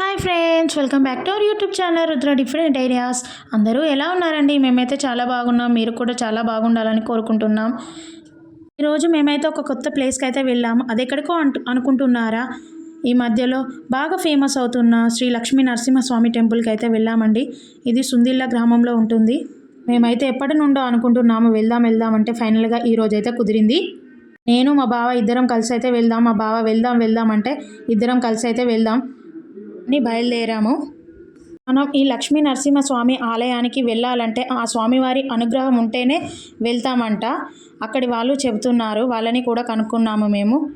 Hi friends welcome back to our YouTube channel Rudra different ideas. అందరూ ఎలా ఉన్నారండి? మేమైతే చాలా బాగున్నాం మీరు కూడా చాలా బాగుండాలని కోరుకుంటున్నాం. ఈరోజు మేమైతే ఒక కొత్త ప్లేస్కి అయితే వెళ్ళాము అది ఎక్కడికో అనుకుంటున్నారా? ఈ మధ్యలో బాగా ఫేమస్ అవుతున్న శ్రీ లక్ష్మీ నరసింహస్వామి టెంపుల్కి అయితే వెళ్ళామండి. ఇది సుందిల్లా గ్రామంలో ఉంటుంది. మేమైతే ఎప్పటి నుండో అనుకుంటున్నాము వెళ్దాం వెళ్దాం అంటే ఫైనల్గా ఈ అయితే కుదిరింది. నేను మా బావ ఇద్దరం కలిసి అయితే వెళ్దాం మా బావ వెళ్దాం వెళ్దాం అంటే ఇద్దరం కలిసి అయితే వెళ్దాం. అని బయలుదేరాము. మనం ఈ లక్ష్మీ నరసింహస్వామి ఆలయానికి వెళ్ళాలంటే ఆ స్వామివారి అనుగ్రహం ఉంటేనే వెళ్తామంట. అక్కడి వాళ్ళు చెబుతున్నారు వాళ్ళని కూడా కనుక్కున్నాము మేము.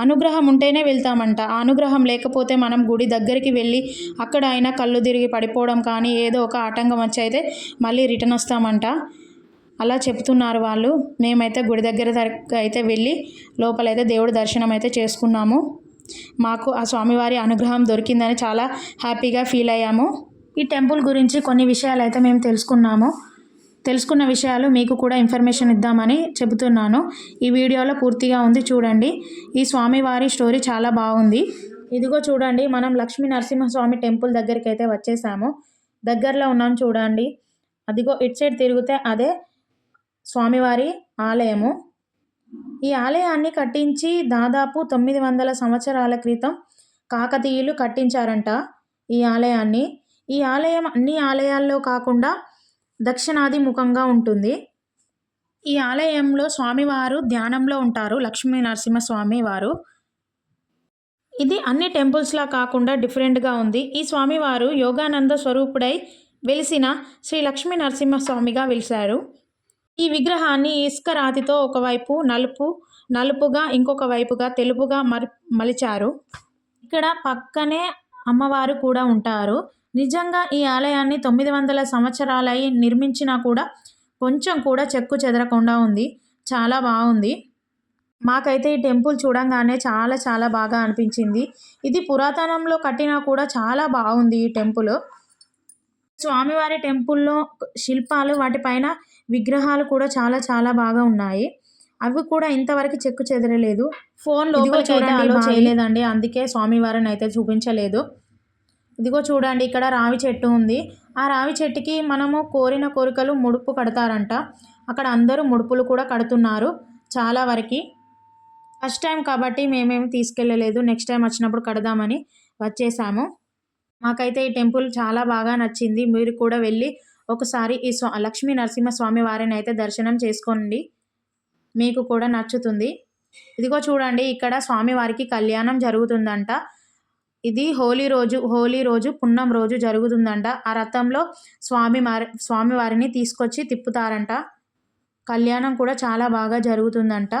అనుగ్రహం ఉంటేనే వెళ్తామంట. ఆ అనుగ్రహం లేకపోతే మనం గుడి దగ్గరికి వెళ్ళి అక్కడ అయినా కళ్ళు తిరిగి పడిపోవడం కానీ ఏదో ఒక ఆటంకం వచ్చి అయితే మళ్ళీ రిటర్న్ వస్తామంట. అలా చెప్తున్నారు వాళ్ళు. మేమైతే గుడి దగ్గర దగ్గర అయితే వెళ్ళి లోపలైతే దేవుడి దర్శనం అయితే చేసుకున్నాము. మాకు ఆ స్వామివారి అనుగ్రహం దొరికిందని చాలా హ్యాపీగా ఫీల్ అయ్యాము. ఈ టెంపుల్ గురించి కొన్ని విషయాలు అయితే మేము తెలుసుకున్నాము. తెలుసుకున్న విషయాలు మీకు కూడా ఇన్ఫర్మేషన్ ఇద్దామని చెబుతున్నాను. ఈ వీడియోలో పూర్తిగా ఉంది చూడండి. ఈ స్వామివారి స్టోరీ చాలా బాగుంది. ఇదిగో చూడండి మనం లక్ష్మీ నరసింహస్వామి టెంపుల్ దగ్గరికి అయితే వచ్చేసాము. దగ్గరలో ఉన్నాం చూడండి. అదిగో ఇటు సైడ్ తిరిగితే అదే స్వామివారి ఆలయము. ఈ ఆలయాన్ని కట్టించి దాదాపు తొమ్మిది వందల సంవత్సరాల క్రితం కాకతీయులు కట్టించారంట ఈ ఆలయాన్ని. ఈ ఆలయం అన్ని ఆలయాల్లో కాకుండా దక్షిణాది ముఖంగా ఉంటుంది. ఈ ఆలయంలో స్వామివారు ధ్యానంలో ఉంటారు లక్ష్మీ నరసింహస్వామి వారు. ఇది అన్ని టెంపుల్స్లా కాకుండా డిఫరెంట్గా ఉంది. ఈ స్వామివారు యోగానంద స్వరూపుడై వెలిసిన శ్రీ లక్ష్మీ నరసింహస్వామిగా వెలిశారు. ఈ విగ్రహాన్ని ఇసుక రాతితో ఒకవైపు నలుపు నలుపుగా ఇంకొక వైపుగా తెలుపుగా మరి మలిచారు. ఇక్కడ పక్కనే అమ్మవారు కూడా ఉంటారు. నిజంగా ఈ ఆలయాన్ని తొమ్మిది వందల సంవత్సరాలై నిర్మించినా కూడా కొంచెం కూడా చెక్కు చెదరకుండా ఉంది. చాలా బాగుంది. మాకైతే ఈ టెంపుల్ చూడంగానే చాలా చాలా బాగా అనిపించింది. ఇది పురాతనంలో కట్టినా కూడా చాలా బాగుంది ఈ టెంపుల్. స్వామివారి టెంపుల్లో శిల్పాలు వాటిపైన విగ్రహాలు కూడా చాలా చాలా బాగా ఉన్నాయి. అవి కూడా ఇంతవరకు చెక్కు చెదరలేదు. ఫోన్ అయితే అలో చేయలేదండి. అందుకే స్వామివారిని అయితే చూపించలేదు. ఇదిగో చూడండి ఇక్కడ రావి చెట్టు ఉంది. ఆ రావి చెట్టుకి మనము కోరిన కోరికలు ముడుపు కడతారంట. అక్కడ అందరూ ముడుపులు కూడా కడుతున్నారు చాలా వరకు. ఫస్ట్ టైం కాబట్టి మేమేమి తీసుకెళ్ళలేదు. నెక్స్ట్ టైం వచ్చినప్పుడు కడదామని వచ్చేసాము. మాకైతే ఈ టెంపుల్ చాలా బాగా నచ్చింది. మీరు కూడా వెళ్ళి ఒకసారి ఈ స్వా లక్ష్మీ నరసింహస్వామి వారిని అయితే దర్శనం చేసుకోండి. మీకు కూడా నచ్చుతుంది. ఇదిగో చూడండి ఇక్కడ స్వామివారికి కళ్యాణం జరుగుతుందంట. ఇది హోలీ రోజు హోలీ రోజు పున్నం రోజు జరుగుతుందంట. ఆ రథంలో స్వామి వారి స్వామివారిని తీసుకొచ్చి తిప్పుతారంట. కళ్యాణం కూడా చాలా బాగా జరుగుతుందంట.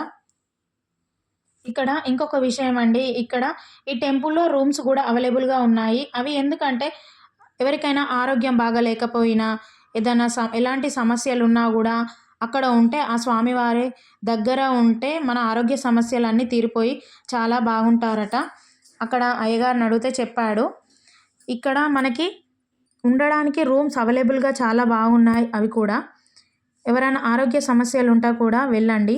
ఇక్కడ ఇంకొక విషయం అండి. ఇక్కడ ఈ టెంపుల్లో రూమ్స్ కూడా అవైలబుల్గా ఉన్నాయి. అవి ఎందుకంటే ఎవరికైనా ఆరోగ్యం బాగాలేకపోయినా ఏదైనా స ఎలాంటి సమస్యలు ఉన్నా కూడా అక్కడ ఉంటే ఆ స్వామివారి దగ్గర ఉంటే మన ఆరోగ్య సమస్యలన్నీ తీరిపోయి చాలా బాగుంటారట. అక్కడ అయ్యగారిని అడిగితే చెప్పాడు ఇక్కడ మనకి ఉండడానికి రూమ్స్ అవైలబుల్గా చాలా బాగున్నాయి అవి కూడా. ఎవరైనా ఆరోగ్య సమస్యలు ఉంటా కూడా వెళ్ళండి.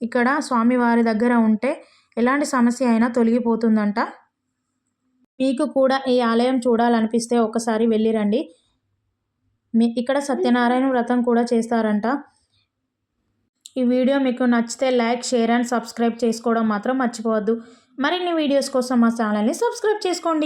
ఇక్కడ స్వామివారి దగ్గర ఉంటే ఎలాంటి సమస్య అయినా తొలగిపోతుందంట. మీకు కూడా ఈ ఆలయం చూడాలనిపిస్తే ఒకసారి వెళ్ళిరండి. మీ ఇక్కడ సత్యనారాయణ వ్రతం కూడా చేస్తారంట. ఈ వీడియో మీకు నచ్చితే లైక్ షేర్ అండ్ సబ్స్క్రైబ్ చేసుకోవడం మాత్రం మర్చిపోవద్దు. మరిన్ని వీడియోస్ కోసం మా ఛానల్ని సబ్స్క్రైబ్ చేసుకోండి.